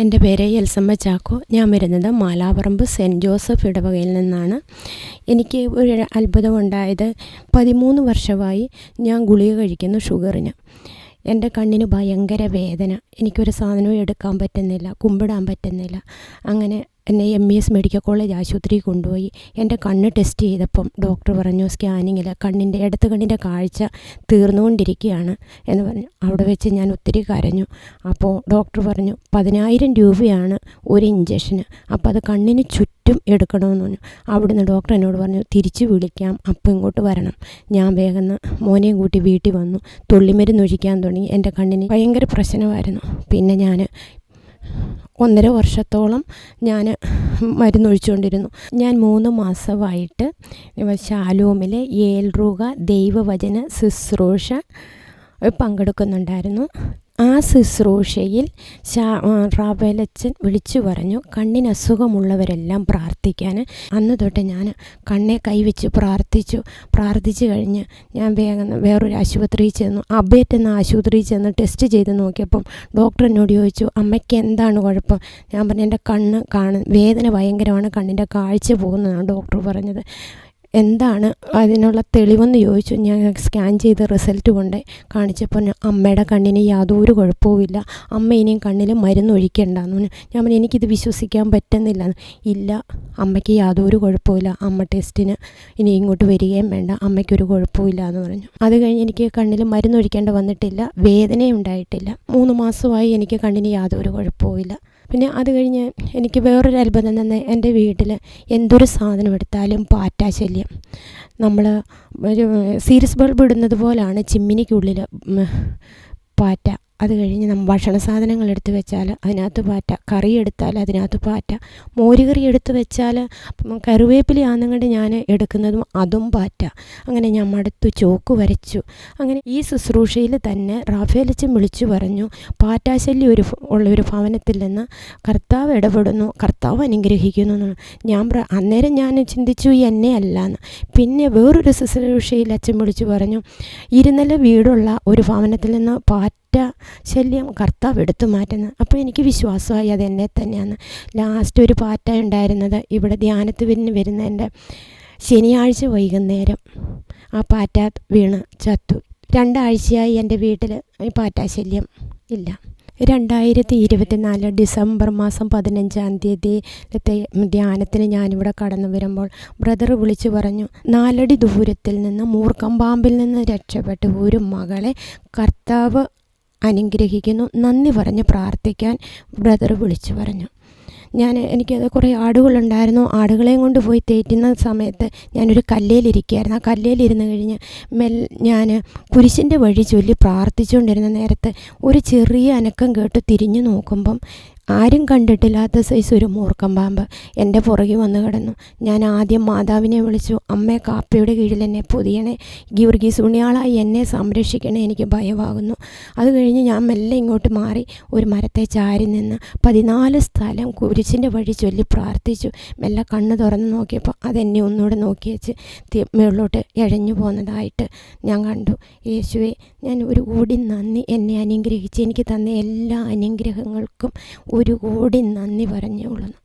എന്റെ പേര് എൽസമ്മ ചാക്കോ. ഞാൻ വരുന്നത് മാലാപറമ്പ് സെന്റ് ജോസഫ് ഇടവകയിൽ നിന്നാണ്. എനിക്ക് ഒരു അത്ഭുതമുണ്ടായത് പതിമൂന്ന് വർഷമായി ഞാൻ ഗുളിക കഴിക്കുന്നു ഷുഗറിന്. എന്റെ കണ്ണിന് ഭയങ്കര വേദന. എനിക്കൊരു സാധനവും എടുക്കാൻ പറ്റുന്നില്ല കുമ്പിടാൻ പറ്റുന്നില്ല. അങ്ങനെ എന്നെ M E S medical college ആശുപത്രിയിൽ കൊണ്ടുപോയി. എന്റെ കണ്ണ് ടെസ്റ്റ് ചെയ്തപ്പം ഡോക്ടർ പറഞ്ഞു സ്കാനിങ്ങിൽ കണ്ണിന്റെ ഇടത്ത് കണ്ണിന്റെ കാഴ്ച തീർന്നുകൊണ്ടിരിക്കുകയാണ് എന്ന് പറഞ്ഞു. അവിടെ വെച്ച് ഞാൻ ഒത്തിരി കരഞ്ഞു. അപ്പോൾ ഡോക്ടർ പറഞ്ഞു പതിനായിരം രൂപയാണ് ഒരു ഇഞ്ചക്ഷന് അപ്പോൾ അത് കണ്ണിന് ചുറ്റും എടുക്കണമെന്ന് പറഞ്ഞു. അവിടുന്ന് ഡോക്ടർ എന്നോട് പറഞ്ഞു തിരിച്ച് വിളിക്കാം അപ്പം ഇങ്ങോട്ട് വരണം. ഞാൻ വേഗം മോനെയും കൂട്ടി വീട്ടിൽ വന്നു. തുള്ളിമരുന്ന് ഒഴിക്കാൻ തുടങ്ങി. എന്റെ കണ്ണിന് ഭയങ്കര പ്രശ്നമായിരുന്നു. പിന്നെ ഞാൻ ഒന്നര വർഷത്തോളം ഞാൻ മരുന്നൊഴിച്ചുകൊണ്ടിരുന്നു. ഞാൻ മൂന്ന് മാസമായിട്ട് ശാലോമിലെ ഏൽറൂക ദൈവവചന ശുശ്രൂഷ പങ്കെടുക്കുന്നുണ്ടായിരുന്നു. ആ ശുശ്രൂഷയിൽ ശാ റാബേലച്ചൻ വിളിച്ചു പറഞ്ഞു കണ്ണിന് അസുഖമുള്ളവരെല്ലാം പ്രാർത്ഥിക്കാൻ അന്ന് തൊട്ട് ഞാൻ കണ്ണെ കൈവച്ച് പ്രാർത്ഥിച്ചു. പ്രാർത്ഥിച്ചു കഴിഞ്ഞ് ഞാൻ വേഗം വേറൊരു ആശുപത്രിയിൽ ചെന്നു. അബേറ്റ് എന്ന ആശുപത്രിയിൽ ചെന്ന് ടെസ്റ്റ് ചെയ്ത് നോക്കിയപ്പം ഡോക്ടർ എന്നോട് ചോദിച്ചു അമ്മയ്ക്ക് എന്താണ് കുഴപ്പം? ഞാൻ പറഞ്ഞു എന്റെ കണ്ണ് കാണും വേദന ഭയങ്കരമാണ് കണ്ണിന്റെ കാഴ്ച പോകുന്നതാണ് ഡോക്ടർ പറഞ്ഞത്. എന്താണ് അതിനുള്ള തെളിവെന്ന് ചോദിച്ചു. ഞാൻ സ്കാൻ ചെയ്ത റിസൾട്ട് കൊണ്ട് കാണിച്ചപ്പോൾ അമ്മയുടെ കണ്ണിന് യാതൊരു കുഴപ്പവുമില്ല. അമ്മ ഇനിയും കണ്ണിൽ മരുന്ന് ഒഴിക്കണ്ടെന്ന് ഞാൻ പറഞ്ഞു എനിക്കിത് വിശ്വസിക്കാൻ പറ്റുന്നില്ല. ഇല്ല അമ്മയ്ക്ക് യാതൊരു കുഴപ്പമില്ല അമ്മ ടെസ്റ്റിന് ഇനി ഇങ്ങോട്ട് വരികയും വേണ്ട. അമ്മയ്ക്കൊരു കുഴപ്പമില്ല എന്ന് പറഞ്ഞു. അത് കഴിഞ്ഞ് എനിക്ക് കണ്ണിൽ മരുന്ന് വന്നിട്ടില്ല. വേദനയും ഉണ്ടായിട്ടില്ല മൂന്ന് മാസമായി എനിക്ക് കണ്ണിന് യാതൊരു കുഴപ്പവുമില്ല. പിന്നെ അത് കഴിഞ്ഞ് എനിക്ക് വേറൊരു അത്ഭുതം തന്നെ എന്റെ വീട്ടിൽ എന്തൊരു സാധനം എടുത്താലും പാറ്റ ശല്യം. നമ്മൾ ഒരു സീരിയസ് ബൾബ് ഇടുന്നത് പോലാണ് ചിമ്മിനിക്കുള്ളിൽ പാറ്റ. അത് കഴിഞ്ഞ് നമ്മൾ ഭക്ഷണ സാധനങ്ങൾ എടുത്ത് വെച്ചാൽ അതിനകത്ത് പാറ്റ കറി എടുത്താൽ അതിനകത്ത് പാറ്റ മോരുകറി എടുത്ത് വെച്ചാൽ കറിവേപ്പിലി ആണെന്നുകൊണ്ട് ഞാൻ എടുക്കുന്നതും അതും പാറ്റ. അങ്ങനെ ഞാൻ മടുത്തു ചോക്ക് വരച്ചു. അങ്ങനെ ഈ ശുശ്രൂഷയിൽ തന്നെ റാഫേലച്ചൻ വിളിച്ചു പറഞ്ഞു പാറ്റാശല്യം ഒരു ഉള്ള ഒരു ഭവനത്തിൽ നിന്ന് കർത്താവ് ഇടപെടുന്നു കർത്താവ് അനുഗ്രഹിക്കുന്നു ഞാൻ അന്നേരം ഞാൻ ചിന്തിച്ചു എന്നെ അല്ലാന്ന് പിന്നെ വേറൊരു ശുശ്രൂഷയിൽ അച്ഛൻ വിളിച്ചു പറഞ്ഞു ഇരുന്നല വീടുള്ള ഒരു ഭവനത്തിൽ നിന്ന് പാറ്റ ശല്യം കർത്താവ് എടുത്തു മാറ്റുന്നത് അപ്പോൾ എനിക്ക് വിശ്വാസമായി അത് എന്നെ തന്നെയാണ്. ലാസ്റ്റ് ഒരു പാറ്റ ഉണ്ടായിരുന്നത്. ഇവിടെ ധ്യാനത്തിന് വരുന്ന എന്റെ ശനിയാഴ്ച വൈകുന്നേരം ആ പാറ്റ വീണ് ചത്തു. രണ്ടാഴ്ചയായി എന്റെ വീട്ടിൽ ഈ പാറ്റാശല്യം ഇല്ല. രണ്ടായിരത്തി ഇരുപത്തിനാല് ഡിസംബർ മാസം പതിനഞ്ചാം തീയതി ധ്യാനത്തിന് ഞാനിവിടെ കടന്നു വരുമ്പോൾ ബ്രദർ വിളിച്ചു പറഞ്ഞു നാലടി ദൂരത്തിൽ നിന്ന് മൂർക്കം പാമ്പിൽ നിന്ന് രക്ഷപ്പെട്ട ഒരു മകളെ കർത്താവ് അനുഗ്രഹിക്കുന്നു. നന്ദി പറഞ്ഞ് പ്രാർത്ഥിക്കാൻ ബ്രദർ വിളിച്ചു പറഞ്ഞു. ഞാൻ എനിക്കത് കുറേ ആടുകളുണ്ടായിരുന്നു. ആടുകളെയും കൊണ്ട് പോയി തേറ്റുന്ന സമയത്ത് ഞാനൊരു കല്ലേലിരിക്കുകയായിരുന്നു ആ കല്ലേലിരുന്ന് കഴിഞ്ഞ് മെൽ ഞാൻ കുരിശിന്റെ വഴി ചൊല്ലി പ്രാർത്ഥിച്ചുകൊണ്ടിരുന്ന നേരത്ത് ഒരു ചെറിയ അനക്കം കേട്ട് തിരിഞ്ഞു നോക്കുമ്പം ആരും കണ്ടിട്ടില്ലാത്ത സൈസ് ഒരു മൂർക്കം പാമ്പ് എന്റെ പുറകെ വന്ന് കിടന്നു. ഞാൻ ആദ്യം മാതാവിനെ വിളിച്ചു അമ്മേ കാപ്പയുടെ കീഴിൽ എന്നെ പൊതിയണേ. ഗീവർഗീസ് ഉണ്ണിയാളായി എന്നെ സംരക്ഷിക്കണേ എനിക്ക് ഭയമാകുന്നു അത് കഴിഞ്ഞ് ഞാൻ മെല്ലെ ഇങ്ങോട്ട് മാറി ഒരു മരത്തെ ചാരി നിന്ന് പതിനാല് സ്ഥലം കുരിശിന്റെ വഴി ചൊല്ലി പ്രാർത്ഥിച്ചു. മെല്ലെ കണ്ണ് തുറന്ന് നോക്കിയപ്പോൾ അതെന്നെ ഒന്നുകൂടെ നോക്കിയേച്ച് മുകളിലോട്ട് ഇഴഞ്ഞു പോകുന്നതായിട്ട് ഞാൻ കണ്ടു. യേശുവെ ഞാൻ ഒരു കൂടി നന്ദി എന്നെ അനുഗ്രഹിച്ച് എനിക്ക് തന്ന എല്ലാ അനുഗ്രഹങ്ങൾക്കും ഒരു കോടി നന്ദി പറഞ്ഞോളുന്നു